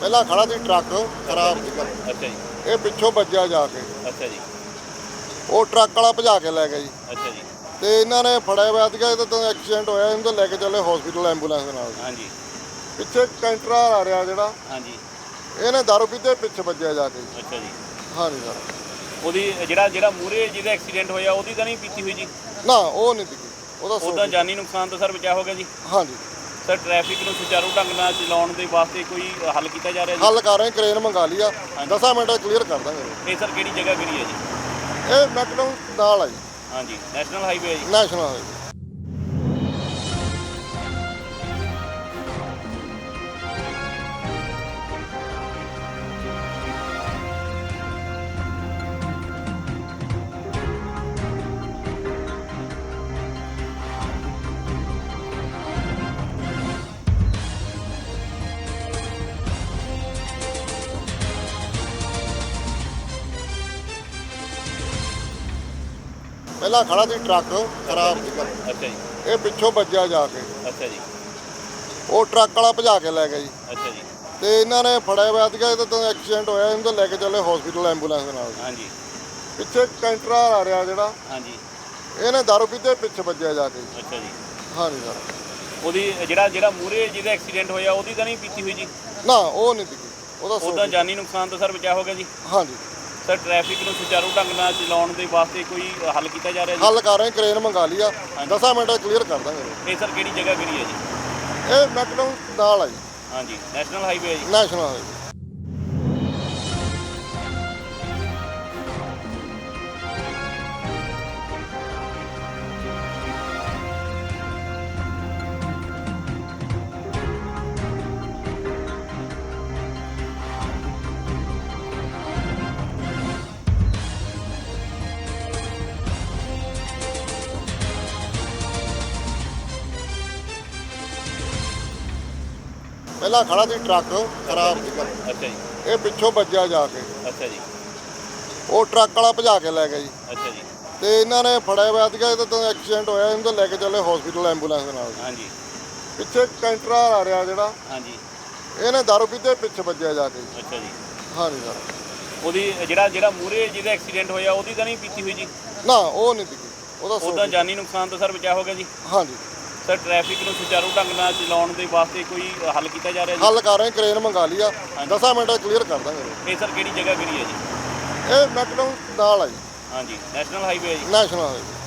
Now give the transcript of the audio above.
ਪਹਿਲਾਂ ਖੜਾ ਸੀ ਟਰੱਕ ਖਰਾਬ ਸੀਗਾ। ਅੱਛਾ ਜੀ। ਇਹ ਪਿੱਛੋਂ ਵੱਜਿਆ ਜਾ ਕੇ। ਅੱਛਾ ਜੀ। ਉਹ ਟਰੱਕ ਵਾਲਾ ਭਜਾ ਕੇ ਲੈ ਗਿਆ ਜੀ। ਅੱਛਾ ਜੀ। ਤੇ ਇਹਨਾਂ ਨੇ ਫੜਿਆ ਹੋਇਆ ਸੀਗਾ ਇਹਦਾ ਤਾਂ ਐਕਸੀਡੈਂਟ ਹੋਇਆ ਇਹਨੂੰ ਤਾਂ ਲੈ ਕੇ ਚੱਲੇ ਹਸਪੀਟਲ ਐਂਬੂਲੈਂਸ ਦੇ ਨਾਲ। ਹਾਂਜੀ। ਪਿੱਛੇ ਕੈਂਟਰ ਆ ਰਿਹਾ ਜਿਹੜਾ ਹਾਂਜੀ। ਇਹਨੇ ਦਾਰੂ ਪੀਤੇ ਪਿੱਛੇ ਵੱਜਿਆ ਜਾ ਕੇ। ਅੱਛਾ ਜੀ। ਹਾਂਜੀ ਸਰ। ਉਹਦੀ ਜਿਹੜਾ ਜਿਹੜਾ ਮੂਰੇ ਜਿਹਦਾ ਐਕਸੀਡੈਂਟ ਹੋਇਆ ਉਹਦੀ ਤਾਂ ਨਹੀਂ ਪੀਤੀ ਹੋਈ ਜੀ? ਨਾ ਉਹ ਨਹੀਂ ਦਿਖੀ ਉਹਦਾ ਉਹਦਾ ਜਾਨੀ ਨੁਕਸਾਨ ਤਾਂ ਸਰ ਬਚਾ ਹੋ ਗਿਆ ਜੀ? ਹਾਂਜੀ। ਸਰ ਟ੍ਰੈਫਿਕ ਨੂੰ ਸੁਚਾਰੂ ਢੰਗ ਨਾਲ ਚਲਾਉਣ ਦੇ ਵਾਸਤੇ ਕੋਈ ਹੱਲ ਕੀਤਾ ਜਾ ਰਿਹਾ ਜੀ? ਹੱਲ ਕਰ ਰਹੇ ਕ੍ਰੇਨ ਮੰਗਾ ਲਈ ਆ 10 ਮਿੰਟ ਕਲੀਅਰ ਕਰ ਦਾਂਗੇ। ਇਹ ਸਰ ਕਿਹੜੀ ਜਗ੍ਹਾ ਕਿਹੜੀ ਹੈ ਜੀ? ਇਹ ਮੈਕਡਮ ਨਾਲ ਆ ਜੀ। ਹਾਂਜੀ ਨੈਸ਼ਨਲ ਹਾਈਵੇ ਹੈ ਜੀ। ਨੈਸ਼ਨਲ ਹਾਈਵੇ ਪਹਿਲਾਂ ਖੜਾ ਸੀ ਟਰੱਕ ਖਰਾਬ ਸੀਗਾ। ਅੱਛਾ ਜੀ। ਇਹ ਪਿੱਛੋਂ ਵੱਜਿਆ ਜਾ ਕੇ। ਅੱਛਾ ਜੀ। ਉਹ ਟਰੱਕ ਵਾਲਾ ਭਜਾ ਕੇ ਲੈ ਗਿਆ ਜੀ। ਅੱਛਾ ਜੀ। ਤੇ ਇਹਨਾਂ ਨੇ ਫੜਿਆ ਹੋਇਆ ਸੀਗਾ ਇਹਦਾ ਤਾਂ ਐਕਸੀਡੈਂਟ ਹੋਇਆ ਇਹਨੂੰ ਤਾਂ ਲੈ ਕੇ ਚੱਲੇ ਹਸਪੀਟਲ ਐਂਬੂਲੈਂਸ ਦੇ ਨਾਲ। ਹਾਂਜੀ। ਪਿੱਛੇ ਕੈਂਟਰ ਆ ਰਿਹਾ ਜਿਹੜਾ ਹਾਂਜੀ। ਇਹਨੇ ਦਾਰੂ ਪੀਤੇ ਪਿੱਛੇ ਵੱਜਿਆ ਜਾ ਕੇ। ਅੱਛਾ ਜੀ। ਹਾਂਜੀ ਸਰ। ਉਹਦੀ ਜਿਹੜਾ ਜਿਹੜਾ ਮੂਰੇ ਜਿਹਦਾ ਐਕਸੀਡੈਂਟ ਹੋਇਆ ਉਹਦੀ ਤਾਂ ਨਹੀਂ ਪੀਤੀ ਹੋਈ ਜੀ? ਨਾ ਉਹ ਨਹੀਂ ਦਿਖੀ ਉਹਦਾ ਉਹਦਾ ਜਾਨੀ ਨੁਕਸਾਨ ਤਾਂ ਸਰ ਬਚਾ ਹੋ ਗਿਆ ਜੀ? ਹਾਂਜੀ। ਸਰ ਟ੍ਰੈਫਿਕ ਨੂੰ ਸੁਚਾਰੂ ਢੰਗ ਨਾਲ ਚਲਾਉਣ ਦੇ ਵਾਸਤੇ ਕੋਈ ਹੱਲ ਕੀਤਾ ਜਾ ਰਿਹਾ ਜੀ? ਹੱਲ ਕਰ ਰਹੇ ਕ੍ਰੇਨ ਮੰਗਾ ਲਈ ਆ 10 ਮਿੰਟ ਕਲੀਅਰ ਕਰ ਦਾਂਗੇ। ਇਹ ਸਰ ਕਿਹੜੀ ਜਗ੍ਹਾ ਕਿਹੜੀ ਹੈ ਜੀ? ਇਹ ਮੈਕਡਮ ਨਾਲ ਆ ਜੀ। ਹਾਂਜੀ ਨੈਸ਼ਨਲ ਹਾਈਵੇ ਹੈ ਜੀ। ਨੈਸ਼ਨਲ ਹਾਈਵੇ ਪਹਿਲਾਂ ਖੜਾ ਸੀ ਟਰੱਕ ਖਰਾਬ ਸੀਗਾ। ਅੱਛਾ ਜੀ। ਇਹ ਪਿੱਛੋਂ ਵੱਜਿਆ ਜਾ ਕੇ। ਅੱਛਾ ਜੀ। ਉਹ ਟਰੱਕ ਵਾਲਾ ਭਜਾ ਕੇ ਲੈ ਗਿਆ ਜੀ। ਅੱਛਾ ਜੀ। ਤੇ ਇਹਨਾਂ ਨੇ ਫੜਿਆ ਹੋਇਆ ਸੀਗਾ ਇਹਦਾ ਤਾਂ ਐਕਸੀਡੈਂਟ ਹੋਇਆ ਇਹਨੂੰ ਤਾਂ ਲੈ ਕੇ ਚੱਲੇ ਹਸਪੀਟਲ ਐਂਬੂਲੈਂਸ ਦੇ ਨਾਲ। ਹਾਂਜੀ। ਪਿੱਛੇ ਕੈਂਟਰ ਆ ਰਿਹਾ ਜਿਹੜਾ ਹਾਂਜੀ। ਇਹਨੇ ਦਾਰੂ ਪੀਤੇ ਪਿੱਛੇ ਵੱਜਿਆ ਜਾ ਕੇ। ਅੱਛਾ ਜੀ। ਹਾਂਜੀ ਸਰ। ਉਹਦੀ ਜਿਹੜਾ ਜਿਹੜਾ ਮੂਰੇ ਜਿਹਦਾ ਐਕਸੀਡੈਂਟ ਹੋਇਆ ਉਹਦੀ ਤਾਂ ਨਹੀਂ ਪੀਤੀ ਹੋਈ ਜੀ? ਨਾ ਉਹ ਨਹੀਂ ਦਿਖੀ ਉਹਦਾ ਉਹਦਾ ਜਾਨੀ ਨੁਕਸਾਨ ਤਾਂ ਸਰ ਬਚਾ ਹੋ ਗਿਆ ਜੀ? ਹਾਂਜੀ। ਸਰ ਟ੍ਰੈਫਿਕ ਨੂੰ ਸੁਚਾਰੂ ਢੰਗ ਨਾਲ ਚਲਾਉਣ ਦੇ ਵਾਸਤੇ ਕੋਈ ਹੱਲ ਕੀਤਾ ਜਾ ਰਿਹਾ ਜੀ? ਹੱਲ ਕਰ ਰਹੇ ਕ੍ਰੇਨ ਮੰਗਾ ਲਈ ਆ। 10 ਮਿੰਟ ਕਲੀਅਰ ਕਰ ਦਾਂਗੇ। ਇਹ ਸਰ ਕਿਹੜੀ ਜਗ੍ਹਾ ਕਿਹੜੀ ਹੈ ਜੀ? ਇਹ ਮੈਕਡਮ ਨਾਲ ਆ ਜੀ। ਹਾਂਜੀ ਨੈਸ਼ਨਲ ਹਾਈਵੇ ਹੈ ਜੀ? National highway